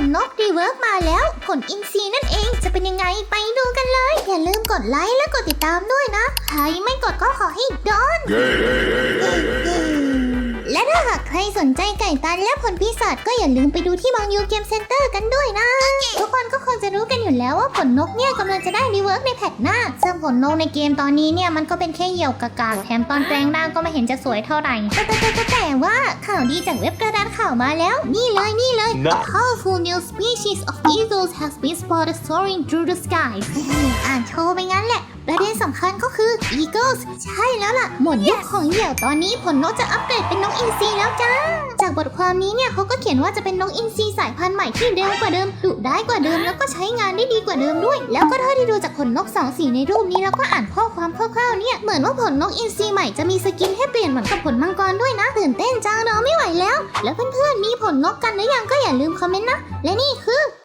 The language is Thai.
ลนกรีเวิร์กมาแล้วผลอินทรีย์นั่นเองจะเป็นยังไงไปดูกันเลย อย่าลืมกดไลค์และกดติดตามด้วยนะ ใครไม่กดก็ขอให้โดน และถ้าหากใครสนใจไก่ตันและผลปีศาจก็อย่าลืมไปดูที่บางยูเกมเซ็นเตอร์กันด้วยนะทุกคนก็คง จะรู้กันอยู่แล้วว่าผลนกเนี่ยกำลังจะได้รีเวิร์กในแพทหน้า ซึ่งผลนกในเกมตอนนี้เนี่ยมันก็เป็นแค่เหยี่ยวกากๆแถมตอนแปลงร่างก็ไม่เห็นจะสวยเท่าไหร่แต่แต่แต่แต่แต่ว่าข่าวดีจากเว็บกระดานข่าวมาแล้ว นี่เลยนี่เลยนะ A powerful new species of eagles has been spotted soaring through the skies อ่านโชว์ไปงั้นแหละประเด็นสำคัญก็คือ Eagles ใช่แล้วล่ะ หมดยุคของเหยี่ยวตอนนี้ผลนกจะอัปเกรดเป็นนกอินทรีแล้วจ้า จากบทความนี้เนี่ยเขาก็เขียนว่าจะเป็นนกอินทรีสายพันธุ์ใหม่ที่เร็วกว่าเดิมดุได้กว่าเดิมแล้วก็ใช้งานได้ดีกว่าเดิมด้วย แล้วก็เท่าที่ดูจากขนนกสองสีในรูปนี้แล้วก็อ่านข้อความคร่าวๆเนี่ยเหมือนว่าผลนกอินทรีใหม่จะมีสกินให้เปลี่ยนเหมือนกับผลมังกรด้วยนะตื่นเต้นจังรอไม่ไหวแล้ว แล้วเพื่อนๆมีผลนกกันหรือยังก็อย่าลืมคอมเมนต์นะและนี่คือ